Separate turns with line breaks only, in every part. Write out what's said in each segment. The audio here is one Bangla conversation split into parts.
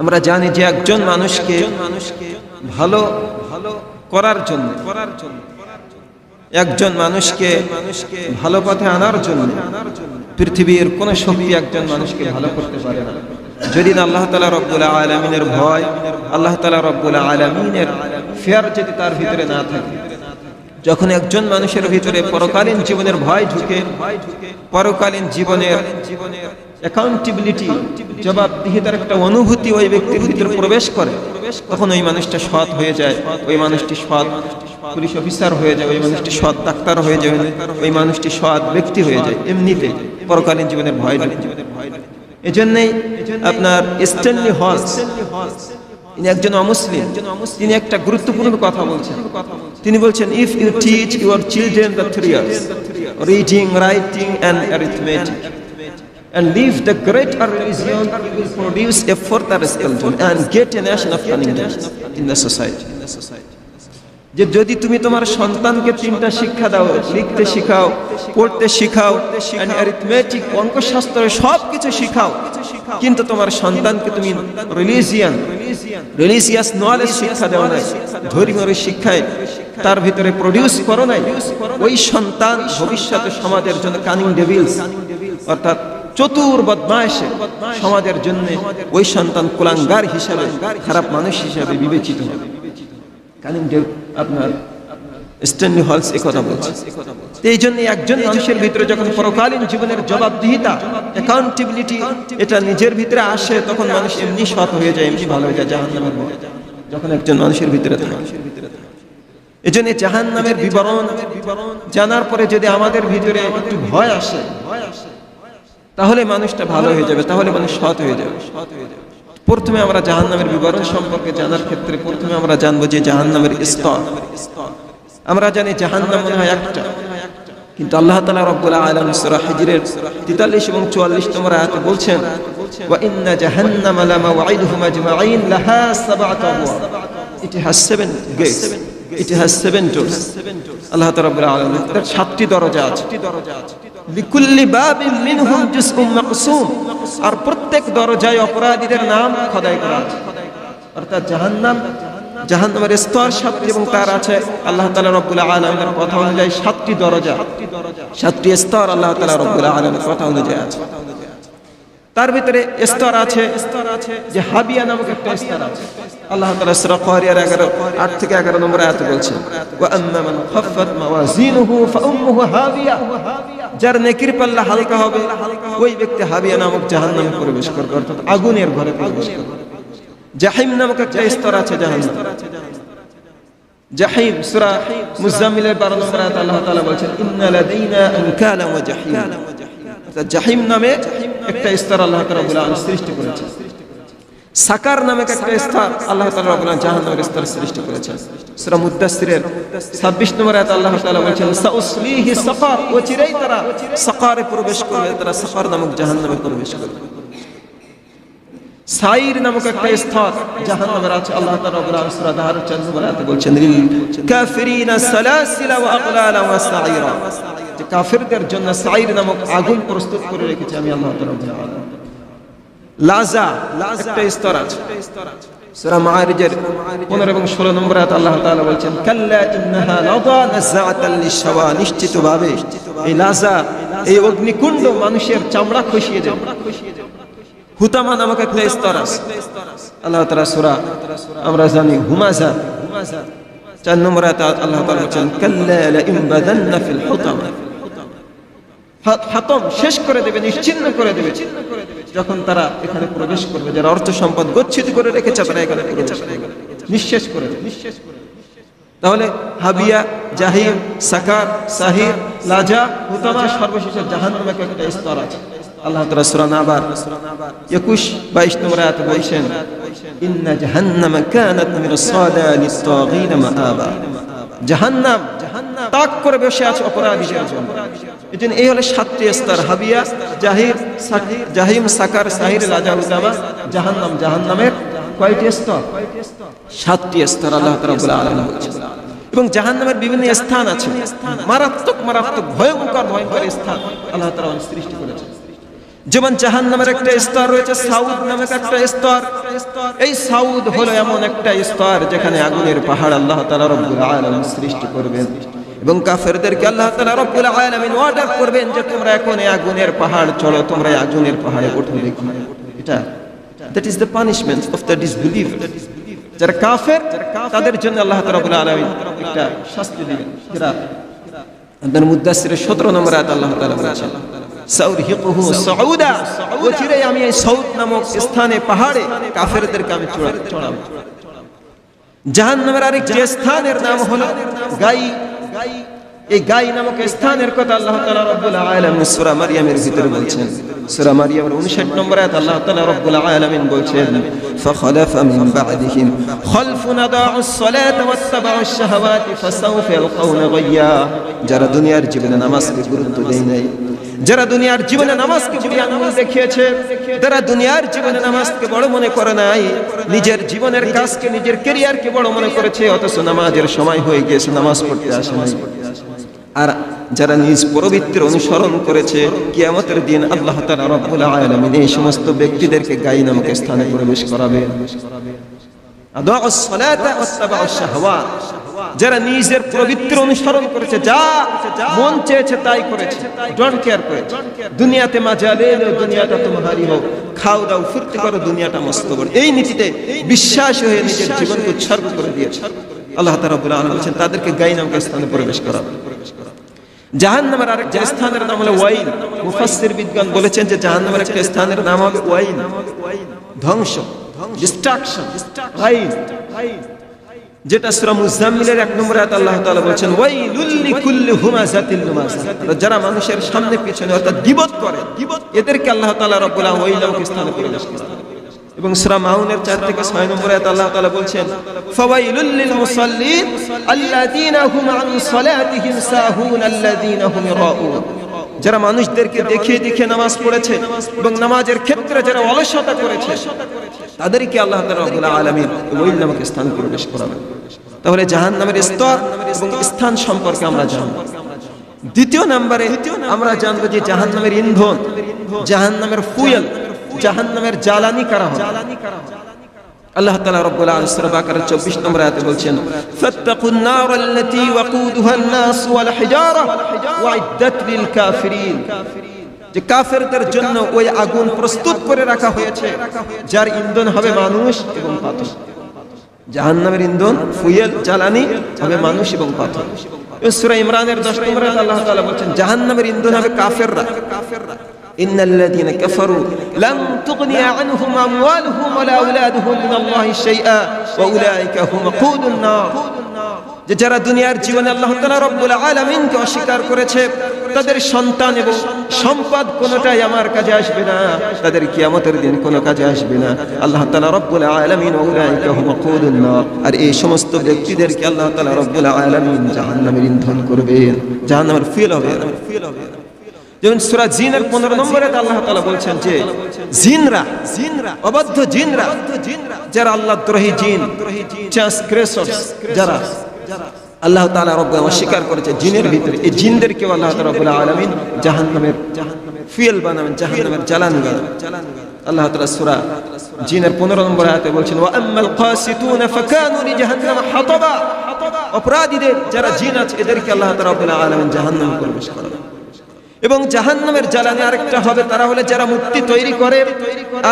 আমরা জানি যে একজন মানুষকে ভালো ভালো করার জন্য করার জন্য একজন মানুষকে মানুষকে ভালো পথে আনার জন্য পৃথিবীর কোন শক্তি একজন মানুষকে ভালো করতে পারে না। যদি না আল্লাহ তালা রব্বুল আলমিনের ভয়, আল্লাহ তালা রব্বুল আলমিনের ফেয়ার যদি তার ভিতরে না থাকে, যখন একজন মানুষের ভিতরে পরকালীন জীবনের ভয় ঢুকে, পরকালীন জীবনের জীবনের অ্যাকাউন্টেবিলিটি জবাবদিহিতার একটা অনুভূতি ওই ব্যক্তির ভিতরে প্রবেশ করে। তখন ওই মানুষটা সৎ হয়ে যায়, ওই মানুষটি সৎ পুলিশ অফিসার হয়ে যায়, ওই মানুষটি সৎ ডাক্তার হয়ে যায়, ওই মানুষটি সৎ ব্যক্তি হয়ে যায়। এমনিতে পরকালীন জীবনের ভয় এই জন্যই আপনার স্ট্যানলি হল তিনি একজন অমুসলিম, তিনি একটা গুরুত্বপূর্ণ কথা বলছেন। তিনি বলছেন if you teach your children the three years reading writing and arithmetic and leave the greater religion will produce a further skeleton and get a nation of cunningness in the society. যে যদি তুমি তোমার সন্তানকে তিনটা শিক্ষা দাও, লিখতে শিখাও, পড়তে শিখাও অ্যারিথমেটিক অঙ্কশাস্ত্র সব কিছু শিখাও, কিন্তু তোমার সন্তানকে তুমি রিলিজিয়ান রিলিজিয়াস নলেজ শিক্ষা দেওয়া নাই, ধর্মীয় শিক্ষায় তার ভিতরে প্রডিউস করো নাই, ওই সন্তান ভবিষ্যতে সমাজের জন্য কানিং ডেভিলস অর্থাৎ চতুর বদমায়েশে সমাজের জন্য ওই সন্তান কুলাঙ্গার হিসাবে, খারাপ মানুষ হিসাবে বিবেচিত হবে। কানিং আপনার স্ট্যানলি হলস কথা বলছে। এই জন্য একজন মানুষের ভিতরে যখন পরকালীন জীবনের জবাবদিহিতা অ্যাকাউন্টেবিলিটি এটা নিজের ভিতরে আসে, তখন মানুষ এমনি সৎ হয়ে যায়, এমনি ভালো হয়ে যায় জাহান নামের যখন একজন মানুষের ভিতরে মানুষের থাকে। এই জন্য জাহান নামের বিবরণ জানার পরে যদি আমাদের ভিতরে একটু ভয় আসে ভয় আসে তাহলে মানুষটা ভালো হয়ে যাবে তাহলে মানুষ সৎ হয়ে যাবে সৎ হয়ে যাবে প্রথমে আমরা জাহান নামের বিবরণ সম্পর্কে জানার ক্ষেত্রে প্রথমে আমরা জানবো যে জাহান নামের স্তর আমরা জানি জাহান নাম মনে হয় একটা কিন্তু আল্লাহ তালা রব্বুল আলম সুরা হিজরের তেতাল্লিশ এবং চুয়াল্লিশ নম্বর আয়াতে বলছেন وإن جهنم لموعدهم أجمعين لها سبعة أبواب It has seven gates. It has seven doors. আল্লাহ তাআলা রব্বুল আলামিন তার সাতটি দরজা আছে আর প্রত্যেক দরজায় অপরাধীদের নাম খদাই করা আছে। অর্থাৎ জাহান্নাম, জাহান্নামের স্তর সাতটি এবং তার আছে। আল্লাহ তাআলা রব্বুল আলামিনের কথা অনুযায়ী সাতটি দরজা। সাতটি স্তর আল্লাহ তাআলা রব্বুল আলামিনের কথা অনুযায়ী আছে। তার ভিতরে স্তর আছে, যে হাবিয়া নামক একটা স্তর আছে। আল্লাহ তাআলা সূরা কারিয়ার 11 8 থেকে 11 নম্বর আয়াতে বলছেন, ওয়া যার নেকির পাল্লা হালকা হবে, ওই ব্যক্তি হাবিয়া নামক জাহান্নামে প্রবেশ করবে, অর্থাৎ আগুনের ঘরে প্রবেশ করবে। জাহিম নামক একটা স্তর আছে জাহান্নাম। জাহিম, সূরা মুজাম্মিলের 12 নম্বর আয়াতে আল্লাহ তাআলা বলছেন, ইন্না লাদাইনা আনকালা ওয়া জাহিম। জাহিম নামে একটা স্তর আল্লাহ আলামিন সৃষ্টি করেছেন। সাকার নামে একটা স্তর আল্লাহ তাআলা রব্বুল জাহান্নামের স্তর সৃষ্টি করেছেন। সূরা মুদ্দাসসিরের 26 নম্বর আয়াতে আল্লাহ তাআলা বলেছেন, সাউসলিহি সাকার ও চিরাই তারা সাকারে প্রবেশ করবে, তারা সাকার নামক জাহান্নামে প্রবেশ করবে। সাইর নামক একটা স্তর জাহান্নামের আছে, আল্লাহ তাআলা রব্বুল আলামিন সূরা দাহার 4 নম্বর বলছেন কাফিরিনা সালাসিলা ওয়া আগলালা ওয়া সাইরা যে কাফিরদের জন্য সাইর নামক আগুন প্রস্তুত করে রেখেছে আমি আল্লাহ লাজা একটা স্তর আছে। সূরা মাআরিজের 15 এবং 16 নম্বর আয়াত আল্লাহ তাআলা বলছেন, কাল্লা ইন্নাহা লাযা নাযাআতাল লিশাওয়া নিশ্চিতভাবে এই লাজা, এই অগ্নিকুণ্ড মানুষের চামড়া খসিয়ে যাবে হুতামা নামক একটা স্তর আছে। আল্লাহ তাআলা সূরা, আমরা জানি হুমাজা চার নম্বর আয়াত আল্লাহ তাআলা বলছেন, কাল্লা লা ইনবাদান্না ফিল হুতামা হাতম শেষ করে দেবে, নিশ্চিন্ন করে দেবে। যখন তারা এখানে প্রবেশ করবে, যারা অর্থ সম্পদ গচ্ছিত করে রেখেছে, তারা এখানে নিঃশেষ করে নিঃশেষ করে তাহলে হাবিয়া জাহিম সাকার, সাহির, লাজা হুতামা সর্বশেষে জাহান্নামে একটা স্তর আছে। আল্লাহ তাআলা সূরা নাবার 21 22 নম্বর বলেছেন, ইন্না জাহান্নামা কানাত মাআবা। জাহান্নাম তাক করে বসে আছে অপরাধীদের জন্য। এই হলো সাতটি স্তর। হাবিয়া জাহির জাহিম, সাকার, সাহির জাহান্নাম, জাহান্নামের কয়টি স্তর? সাতটি স্তর আল্লাহ এবং জাহান্নামের বিভিন্ন স্থান আছে। মারাত্মক মারাত্মক, ভয়ঙ্কর ভয়ঙ্কর স্থান আল্লাহ সৃষ্টি করেছেন। যেমন জাহান্নামের একটা স্তর রয়েছে, সাউদ নামক একটা স্তর। এই সাউদ হলো এমন একটা স্তর যেখানে আগুনের পাহাড় আল্লাহ তাআলা রব্বুল আলামিন সৃষ্টি করবেন। এবং কাফেরদেরকে আল্লাহ তাআলা রব্বুল আলামিন করবেন যে তোমরা এখন আগুনের পাহাড় চলো, তোমরা আগুনের পাহাড়ে ওঠো দেখি এটা that is the punishment of the disbeliever যারা কাফের, তাদের জন্য আল্লাহ রব্বুল আলামিন একটা শাস্তি দিবেন। যারা 17 নম্বর আয়াত আল্লাহ তাআলা বলেছেন আমি এই সাউদ নামক স্থানে, পাহাড়ে আমি চড়া- চড়াবো। আরেক যে স্থানের নাম হলো গাই এই গাই নামক স্থানের কথা আল্লাহ তাআলা রব্বুল আলামিন সূরা মারইয়ামের ভিতরে বলছেন। সূরা মারইয়ামের 59 নম্বর আয়াত আল্লাহ তাআলা রব্বুল আলামিন বলছেন, ফাখালাফা মিন বা'দিহিম খালফুন আদাউস সালাত ওয়াত্তাবাউস শাহাওয়াত ফাসাউফা ইয়ালকাউনা গায়্যা যারা দুনিয়ার জীবনে নামাজকে গুরুত্ব দেয় নাই যারা দুনিয়ার জীবনে নামাজকে বুড়ি আঙুল দেখিয়েছে, যারা দুনিয়ার জীবনে নামাজকে বড় মনে করে নাই, নিজের জীবনের কাজকে, নিজের ক্যারিয়ারকে বড় মনে করেছে, অথচ নামাজের সময় হয়ে গিয়েছে, নামাজ পড়তে আসে আর যারা নিজ পরবৃত্তির অনুসরণ করেছে, কিয়ামতের দিন আল্লাহ তাআলা রব্বুল আলামিন এই সমস্ত ব্যক্তিদেরকে গাই নামক স্থানে প্রবেশ করাবে। আদাউস সালাতা ওয়াত্তাবাউস শাহওয়াত। যারা নিজের প্রবৃত্তির অনুসরণ করেছে, যা মন চেয়েছে তাই করেছে। ডোন্ট কেয়ার করে। দুনিয়াতে মজা লে লো দুনিয়াটা তোমারই হোক। খাও দাও, ফুর্তি করো, দুনিয়াটা মস্ত করো। এই নীতিতে বিশ্বাস হয়ে নিজের জীবনকে উৎসর্গ করে দিয়েছে আল্লাহ তাআলা রাব্বুল আলামিন বলেছেন, তাদেরকে গাই নামক স্থানে প্রবেশ করাবে জাহান্নামের আরেকটা স্থানের নাম হলো ওয়াইন। মুফাসসির বলেছেন যে জাহান্নামের একটা স্থানের নাম হবে ওয়াইন। ধ্বংস। ডিস্ট্রাকশন রাইন যেটা সূরা মুজাম্মিলের এক নম্বর আয়াত আল্লাহ তাআলা বলেছেন, ওয়াইলুল লিকুল্লি হুমাযাতিল লুমাযা যারা মানুষের সামনে পিছনে অর্থাৎ গীবত করে, এদেরকে আল্লাহ তাআলা রব্বুল ওই নামক স্থানে প্রবেশ করান। এবং সূরা মাউনের 4 থেকে 6 নম্বর আয়াত আল্লাহ তাআলা বলছেন, ফাওয়াইলুল লিল মুসাল্লিন আল্লাযীনা হুম আন সালাতিহিম সাহুন আল্লাযীনা হুম ইরাউন যারা মানুষদেরকে দেখিয়ে দেখিয়ে নামাজ পড়েছে এবং নামাজের ক্ষেত্রে যারা অলসতা করেছে তাদেরকে আল্লাহ আলামিন ওই নামক স্থানে প্রবেশ করাবেন। তাহলে জাহান্নামের স্তর এবং স্থান সম্পর্কে আমরা জানব। দ্বিতীয় নম্বরে আমরা জানব যে জাহান্নামের ইন্ধন জাহান্নামের ফুয়েল জাহান্নামের জ্বালানি কারা হবে? আল্লাহ তাআলা রব্বুল আলামিন সূরা বাকারার 24 নম্বর আয়াতে বলছেন, ফাত্তাকুন নার আল্লাতী ওয়াকুদুহা আন-নাস ওয়াল হিজারা ওয়াইদ্দাত লিল কাফিরিন। যে কাফেরদের জন্য ওই আগুন প্রস্তুত করে রাখা হয়েছে, যার ইন্ধন হবে মানুষ এবং পাথর। জাহান্নামের ইন্ধন, ফুয়েল, জ্বালানি হবে মানুষ এবং পাথর। সূরা ইমরানের 10 নম্বর আয়াতে আল্লাহ তাআলা বলছেন, জাহান্নামের ইন্ধন হবে কাফেররা। إن الذين كفروا لن تغني عنهم أموالهم ولا أولادهم من الله شيئا وأولئك هم وقود النار যে যারা দুনিয়ার জীবনে আল্লাহ তাআলা রব্বুল আলামিনকে অস্বীকার করেছে তাদের সন্তান এবং সম্পদ কোনোটাই আমার কাজে আসবে না তাদের কিয়ামতের দিন কোনো কাজে আসবে না আল্লাহ তাআলা রব্বুল আলামিন উলাইকা হুম ওয়াকুদুন নার আর এই সমস্ত ব্যক্তিদেরকে আল্লাহ তাআলা রব্বুল আলামিন জাহান্নামের ইন্ধন করবেন জাহান্নামের ফিল হবে ফিল হবে যেমন সূরা জিনের 15 নম্বরে আল্লাহ তালা বলছেন যে জিনরা জিনরা, অবাধ্য জিনরা, যারা আল্লাহ দ্রোহী জিন যারা আল্লাহ তাআলা রব্বুল অস্বীকার করেছে জিনের ভিতরে। এই জিনদেরকে আল্লাহ তাআলা রব্বুল আলামিন জাহান্নামের ফুয়েল বানাবেন, জাহান্নামের জ্বালানি বানাবেন। আল্লাহ তাআলা সূরা জিনের 15 নম্বর আয়াতে বলছেন, ওয়া আম্মাল কাসিতুনা ফাকানু লিজাহান্নাম হাতাবা। অপরাধীদের যারা জিন আছে, এদেরকে আল্লাহ তাআলা রব্বুল আলামিন জাহান্নামে প্রবেশ এবং জাহান্নামের জ্বালানি আরেকটা হবে, তারা হলে যারা মূর্তি তৈরি করে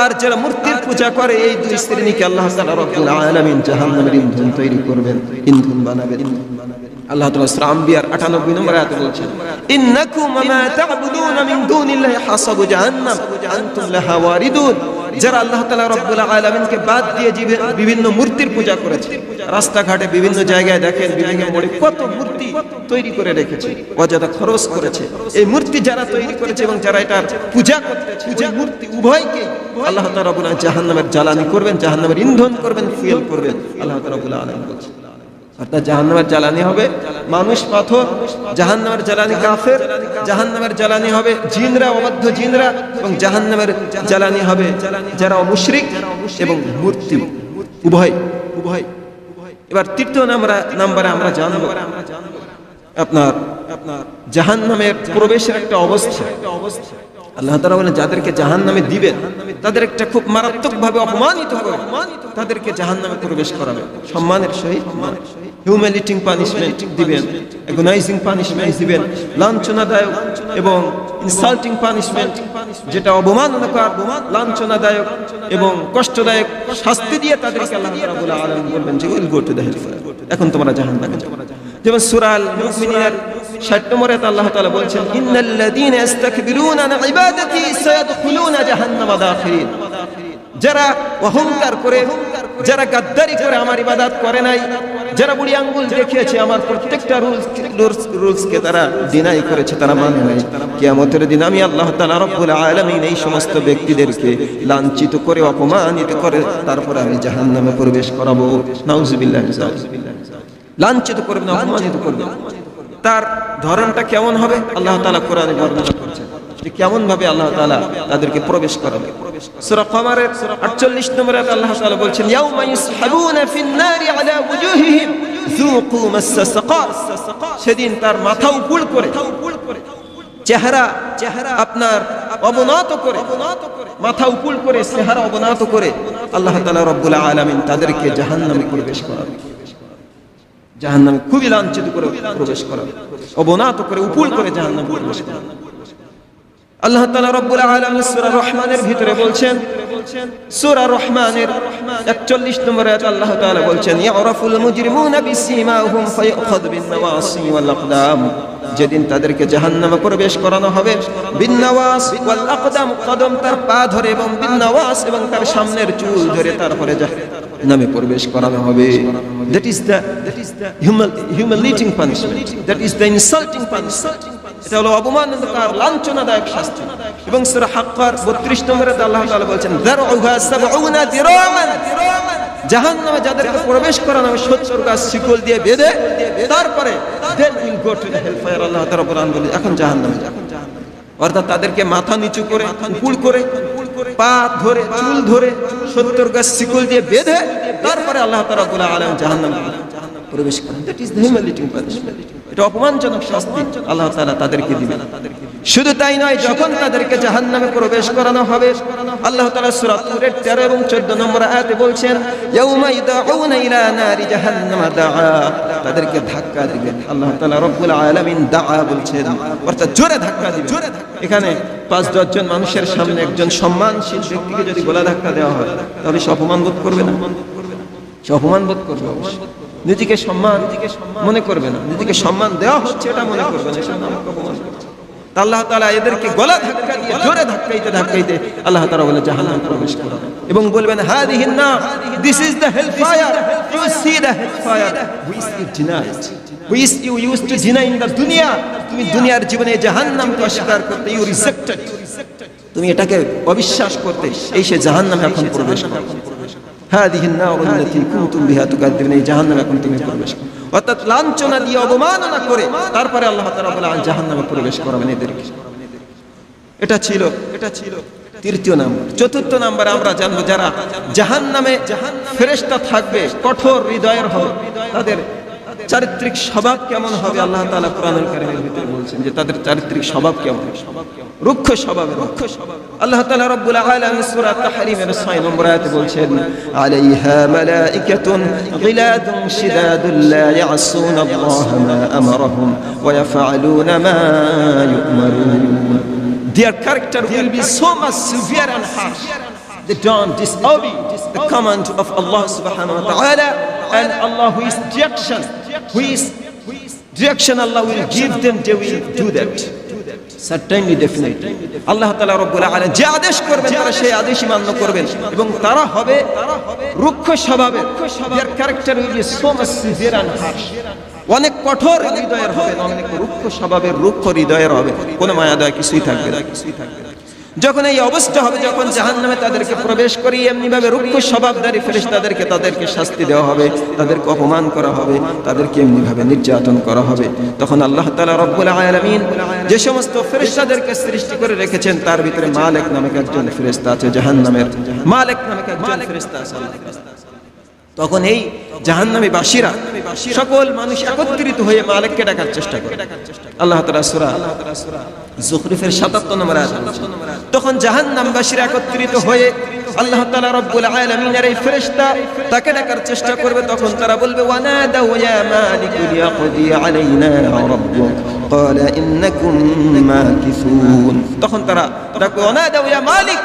আর যারা মূর্তির পূজা করে, এই দুই শ্রেণীকে আল্লাহ আলামিন জাহান্নামের ইন্ধন তৈরি করবেন, ইন্ধন বানাবেন। আল্লাহ তাআলা সূরা আম্বিয়ার 98 নম্বর আয়াতে বলছেন, ইন্নাকুম মা তা'বুদুনা মিন দুনিল্লাহি হাসাবু জাহান্নাম, আনতুম লাহা ওয়ারিদুন। যারা আল্লাহ তালা রব্বুল আলমিনকে বাদ দিয়ে বিভিন্ন মূর্তির পূজা করেছে। রাস্তাঘাটে বিভিন্ন জায়গায় দেখেন, বিভিন্ন মোড়ে কত মূর্তি তৈরি করে রেখেছে, অযথা খরচ করেছে। এই মূর্তি যারা তৈরি করেছে এবং যারা এটার পূজা করতেছে মূর্তি উভয়কে আল্লাহ তালা জাহান্নামের জ্বালানি করবেন, জাহান্নামের ইন্ধন করবেন, ফুয়েল করবেন। আল্লাহ তালা আলম বলছে অর্থাৎ জাহান্নামের জ্বালানি হবে মানুষ পাথর, জাহান্নামের জ্বালানি কাফের, জাহান্নামের জ্বালানি হবে জিনরা, অবাধ্য জিনরা এবং জাহান্নামের জ্বালানি হবে যারা অমুশরিক এবং মূর্তি। উভয় উভয়। এবার তৃতীয় নাম্বার, নাম্বারে আমরা জানব আপনার আপনার জাহান্নামের প্রবেশের একটা অবস্থা। আল্লাহ তাআলা বলেন, যাদেরকে জাহান্নামে দিবেন তাদের একটা খুব মারাত্মকভাবে অপমানিত করে তাদেরকে জাহান্নামে প্রবেশ করাবে। সম্মানের সহিত। হিউম্যালিটিং পানিশমেন্ট দিবেন এগোনাইজিং পানিশমেন্ট দিবেন লাঞ্ছনাদায়ক এবং ইনসাল্টিং পানিশমেন্ট যেটা অবমাননাকর লাঞ্ছনাদায়ক এবং কষ্টদায়ক শাস্তি দিয়ে তাদেরকে আল্লাহ রাব্বুল আলামিন বলবেন যে will go to the hellfire এখন তোমরা জাহান্নামে যাও। যেমন সূরা আল মুমিনের 60 নম্বরে আল্লাহ তাআলা বলছেন ইন্নাল্লাযীনা ইস্তাকবিরুনা আন ইবাদাতি সায়াদখুলুনা জাহান্নামা দাখিরিন। যারা অহংকার করে যারা গাদ্দারি করে আমার ইবাদত করে নাই যারা বুড়ি আঙ্গুল দেখিয়েছে, আমার প্রত্যেকটা রুলস রুলসকে তারা ডিনাই করেছে, তারা মানে নাই। কিয়ামতের দিন আমি আল্লাহ তাআলা রব্বুল আলামিন এই সমস্ত ব্যক্তিদেরকে লাঞ্ছিত করে, অপমানিত করে, তারপরে আমি জাহান্নামে প্রবেশ করাবো। নাউজুবিল্লাহ লাঞ্ছিত করবে অপমানিত করবে তার ধরনটা কেমন হবে? আল্লাহ তাআলা কোরআনে বর্ণনা করছেন। যে কেমন ভাবে আল্লাহ তাআলা তাদেরকে প্রবেশ করাবে? সূরা কমারের 48 নম্বরে আল্লাহ তাআলা বলছেন সেদিন তার মাথা উপুল করে, চেহারা চেহারা আপনার অবনত করে, মাথা উপুল করে, চেহারা অবনত করে আল্লাহ তাআলা রব্বুল আলামিন তাদেরকে জাহান্নামে প্রবেশ করাবে। জাহান্নামে খুবই লাঞ্ছিত করে প্রবেশ করাবে, অবনত করে উপুল করে জাহান্নামে প্রবেশ করাবে। আল্লাহ তাআলা রব্বুল আলামিন সূরা রহমানের ভিতরে বলছেন, সূরা রহমানের 41 নম্বরে আল্লাহ তাআলা বলছেন যেদিন তাদেরকে জাহান্নামে প্রবেশ করানো হবে বিন নাওয়াস ওয়াল আকদাম কদম তার পা ধরে এবং বিন নাওয়াস এবং তার সামনের চুল ধরে তারপরে জাহান্নামে প্রবেশ করানো হবে। That is the the punishment that is the insulting punishment এটা হলো অপমানকার লাঞ্ছনাদায়ক শাস্তি। এবং সূরা হাক্কার 32 নম্বরে আল্লাহ তাআলা সাবউনা দিরামান। জাহান্নামে যাদেরকে প্রবেশ করানো হবে 70 গাছ শিকল দিয়ে বেঁধে, তারপরে আল্লাহ তাআলা কোরআন বলে, এখন জাহান্নামে যাবে অর্থাৎ তাদেরকে মাথা নিচু করে পুল করে, পা ধরে, চুল ধরে 70 গাছ শিকল দিয়ে বেঁধে, তারপরে আল্লাহ তাআলা বলে আলাম জাহান্নামে প্রবেশ করেন। That is the humiliating punishment এটা অপমানজনক শাস্তি আল্লাহ তাআলা তাদেরকে দিবেন। শুধু তাই নয়, যখন তাদেরকে জাহান্নামে প্রবেশ করানো হবে, আল্লাহ তাআলা সূরা তুরের 13 এবং 14 নম্বর আয়াতে বলছেন, ইয়াউমা ইদাউনা ইলা নারি জাহান্নাম দাআ। তাদেরকে ধাক্কা দিবেন। আল্লাহ তাআলা রব্বুল আলামিন দাআ বলছেন। অর্থাৎ জোরে ধাক্কা দিবেন। এখানে পাঁচ দশজন মানুষের সামনে একজন সম্মানশীল ব্যক্তিকে যদি গোলা ধাক্কা দেওয়া হয় তাহলে সে অপমান বোধ করবে না। সে অপমান বোধ করবে অবশ্যই। নিজেকে সম্মান মনে করবে না। নিজেকে সম্মান দেওয়া হচ্ছে এটা মনে করবে না আল্লাহ তাআলা এদেরকে গলা ধাক্কা দিয়ে, জোরে ধাক্কাইতে ধাক্কাইতে আল্লাহ তাআলা বলে জাহান্নামে প্রবেশ করাবেন এবং বলবেন হাদিহিন না this is the hellfire you see the hellfire which you you to দুনিয়া তুমি দুনিয়ার জীবনে করতে ইউ তুমি এটাকে অবিশ্বাস করতে, এই সে জাহান্নামে এখন প্রবেশ করো। হাদিহিন নার আল্লাতী কুনতুম বিহা তুকাদ্দিবুন এই জাহান্নামে এখন তুমি প্রবেশ অর্থাৎ লাঞ্ছনা দিয়ে অবমাননা করে তারপরে আল্লাহ তাআলা বলে জাহান্নামে প্রবেশ করাবেন এদেরকে। এটা ছিল এটা ছিল তৃতীয় নাম্বার। চতুর্থ নাম্বার আমরা জানব, যারা জাহান নামে জাহান ফেরেস্তা থাকবে, কঠোর হৃদয়ের হবে তাদের চারিত্রিক স্বভাব কেমন হবে? আল্লাহ তাআলা কোরআনুল কারীমের ভিতরে বলছেন যে তাদের চারিত্রিক স্বভাব কেমন? রুক্ষ স্বভাব রুক্ষ স্বভাব। আল্লাহ তাআলা রব্বুল আলামিন সূরা তাহরিমের 6 নম্বর আয়াতে বলছেন আলাইহা মালাইকাতুন গিলাদুন শিদাদুল লা ইয়াসুনা আল্লাহ মা আমারহুম ওয়া ইয়াফআলুনা মা ইউমারুন. Their character will be so much severe and harsh. They don't disobey the command of Allah subhanahu wa ta'ala and Allah who is direction, is direction Allah will give them, they will do that. Certainly, definitely. আল্লাহ তাআলা রব্বুল আলামিন যে আদেশ করবেন তারা সেই আদেশই মান্য করবেন এবং তারা হবে রুক্ষ স্বভাবের their character will be so much severe and harsh. অনেক কঠোর হৃদয়ের হবে অনেক রুক্ষ স্বভাবের রুক্ষ হৃদয়ের হবে কোনো মায়া দয়া কিছুই থাকবে না কিছুই থাকবে যখন এই অবস্থা হবে, যখন জাহান নামে তাদেরকে প্রবেশ করি এমনিভাবে রুক্ষ স্বভাবদারি ফেরেস তাদেরকে তাদেরকে শাস্তি দেওয়া হবে, তাদেরকে অপমান করা হবে, তাদেরকে এমনিভাবে নির্যাতন করা হবে, তখন আল্লাহ তালা রব্বুল আলমিন যে সমস্ত ফেরেস্তাদেরকে সৃষ্টি করে রেখেছেন, তার ভিতরে মালেক নামে একজন ফেরেস্তা আছে জাহান নামের মালেক নামে একজন ফেরেস্তা আছে তখন এই জাহান্নামী বাসীরা সকল মানুষ একত্রিত হয়ে মালিককে ডাকার চেষ্টা করে আল্লাহ তাআলা সূরা জুখরিফের 77 নম্বর আয়াত তখন জাহান্নামবাসীরা একত্রিত হয়ে আল্লাহ তাআলা রব্বুল আলামিনের এই ফেরেশতা তাকে ডাকার চেষ্টা করবে তখন তারা বলবে ওয়ানাদাউ ইয়া মালিক লিয়াকদি আলাইনা রাব্বুক قال انكم ماكثون তখন তারা ডাকবে ওয়ানাদাউ ইয়া মালিক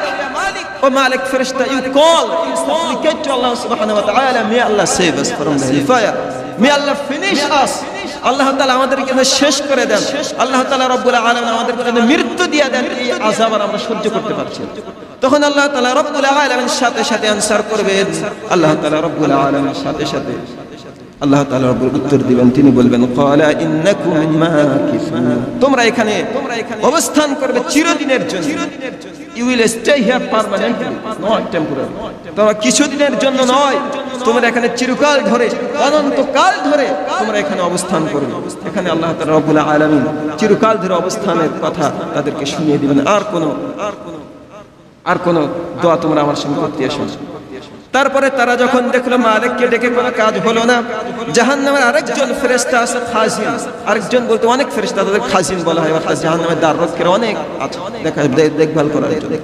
ও মালিক ফেরেশতা you call you supplicate to আল্লাহ সুবহানাহু ওয়া তাআলা may Allah save us from the hellfire may Allah finish us আল্লাহ তাআলা আমাদেরকে শেষ করে দেন। আল্লাহ তাআলা রব্বুল আলামিন আমাদেরকে মৃত্যু দিয়ে দেন, এই আর আমরা সহ্য করতে পারছি। তখন আল্লাহ তাআলা রব্বুল আলামিন সাথে সাথে আনসার করবেন। আল্লাহ তাআলা রব্বুল আলামিন সাথে সাথে। আল্লাহ তাআলা রব্বুল উত্তর দিবেন, তিনি বলবেন, ক্বালা ইন্নাকুম মাকিসুন। তোমরা এখানে অবস্থান করবে চিরদিনের জন্য। You will stay here permanently not temporary তোমরা কিছুদিনের জন্য নয় তোমরা এখানে চিরকাল ধরে, অনন্তকাল ধরে তোমরা এখানে অবস্থান করবে। এখানে আল্লাহ তাআলা রব্বুল আলামিন চিরকাল ধরে অবস্থানের কথা তাদেরকে শুনিয়ে দিবেন। আর কোনো আর কোনো আর কোনো দোয়া তোমরা আমার সঙ্গে করতে এসো। তারপরে তারা যখন দেখল মালিককে ডেকে কোনো কাজ হলো না। জাহান্নামের আরেকজন ফেরেস্তা আছে খাসিন আরেকজন বলতে অনেক ফেরেস্তা তাদের খাসিন বলা হয়। জাহান নামের দ্বার রক্ষের অনেক আছে। দেখা দেখভাল করার জন্য।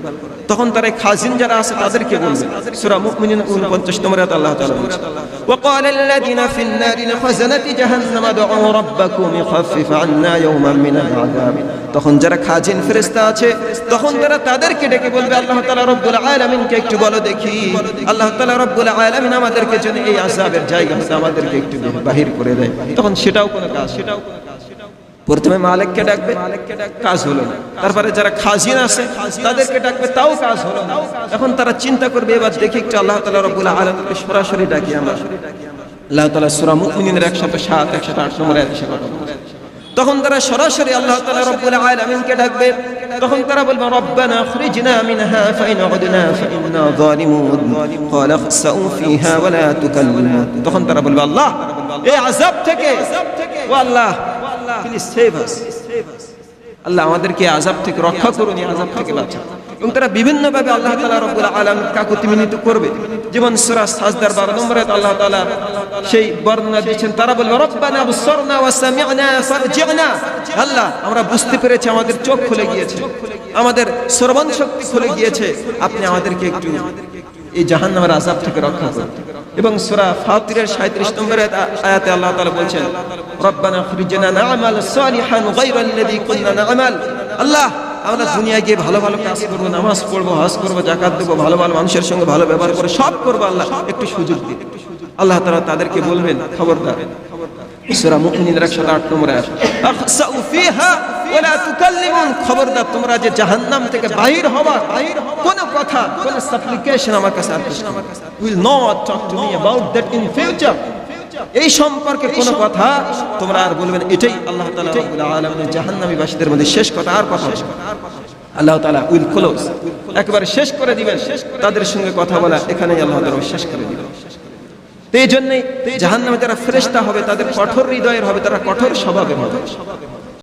তখন তারা এই খাজিন যারা আছে তাদেরকে বলবে সূরা মুমিনুন 49 নম্বরে আল্লাহ তাআলা বলছে وقال الذين في النار لخزنة جهنم ادعوا ربكم يخفف عنا يوما من العذاب তখন যারা খাজিন ফেরেশতা আছে তখন তারা তাদেরকে ডেকে বলবে আল্লাহ তাআলা রব্বুল আলামিনকে একটু বলো দেখি আল্লাহ তাআলা রব্বুল আলামিন আমাদেরকে যেন এই আযাবের জায়গা থেকে আমাদেরকে একটু বাহির করে দেয় তখন সেটাও কোনো কাজ সেটাও কোনো কাজ সেটাও প্রথমে মালিককে ডাকবে, কাজ হলো না। তারপরে যারা খাজিন আছে, তাদেরকে ডাকবে, তাও কাজ হলো না। এখন তারা চিন্তা করবে, এবার দেখি একটু আল্লাহ তাআলা রব্বুল আলামিনকে সরাসরি ডাকি আমরা। আল্লাহ তাআলা সূরা মুমিনের 107 108 নম্বর আয়াতে সে কথা তখন তারা সরাসরি আল্লাহ তাআলা রব্বুল আলামিনকে ডাকবে। তখন তারা বলবে, রব্বানা আখরিজনা মিনহা ফাইন উদনা ফাইন্না যালিমুন, ক্বালা খসাউ ফিহা ওয়া লা তখন তারা বলবে, আল্লাহ, এই আযাব থেকে, ও আল্লাহ আল্লাহ। আমাদেরকে আযাব থেকে রক্ষা করুন আযাব থেকে বাঁচান। এবং তারা বিভিন্ন ভাবে আল্লাহ তাআলা রব্বুল আলামিন কাকুতি মিনিত করবে। যেমন সূরা সাজদার 12 নম্বরে আল্লাহ তাআলা সেই বর্ণনা দিয়েছেন, তারা বলবে রব্বানা বুসরনা ওয়া সামি'না ফারজি'না। আল্লাহ, আমরা বুঝতে পেরেছি আমাদের চোখ খুলে গিয়েছে। আমাদের শ্রবণ শক্তি খুলে গিয়েছে। আপনি আমাদেরকে একটু এই জাহান্নামের আযাব থেকে রক্ষা করুন। এবং সুরা ফাতিরের 37 নম্বর আয়াতে আল্লাহ তাআলা বলছেন, রব্বানা আখরিজনা না'মাল সালিহান গায়রা আল্লাযী কুননা আল্লাহ, আমরা দুনিয়ায় গিয়ে ভালো ভালো কাজ করব, নামাজ পড়ব, হজ করব জাকাত দেবো, ভালো ভালো মানুষের সঙ্গে ভালো ব্যবহার করে সব করব আল্লাহ, একটু সুযোগ দিন। আল্লাহ তারা তাদেরকে বলবেন, খবরদার সূরা মুমিনের 108 নম্বরে আছে আখসাউ ফিহা ওয়ালা তুকাল্লিমুন। খবরদার, তোমরা যে জাহান্নাম কথা উইল দ্যাট ইন ফিউচার এই সম্পর্কে কোনো কথা তোমরা আর বলবেন এটাই আল্লাহ তাআলা রাব্বুল মধ্যে শেষ কথা, আর কথা। আল্লাহ উইল ক্লোজ একবারে শেষ করে দিবেন, তাদের সঙ্গে কথা বলা, এখানেই আল্লাহ শেষ করে দিবেন। তো এই জন্যে জাহান্নামে যারা ফ্রেশটা হবে তাদের কঠোর হৃদয়ের হবে তারা কঠোর স্বভাবের হবে।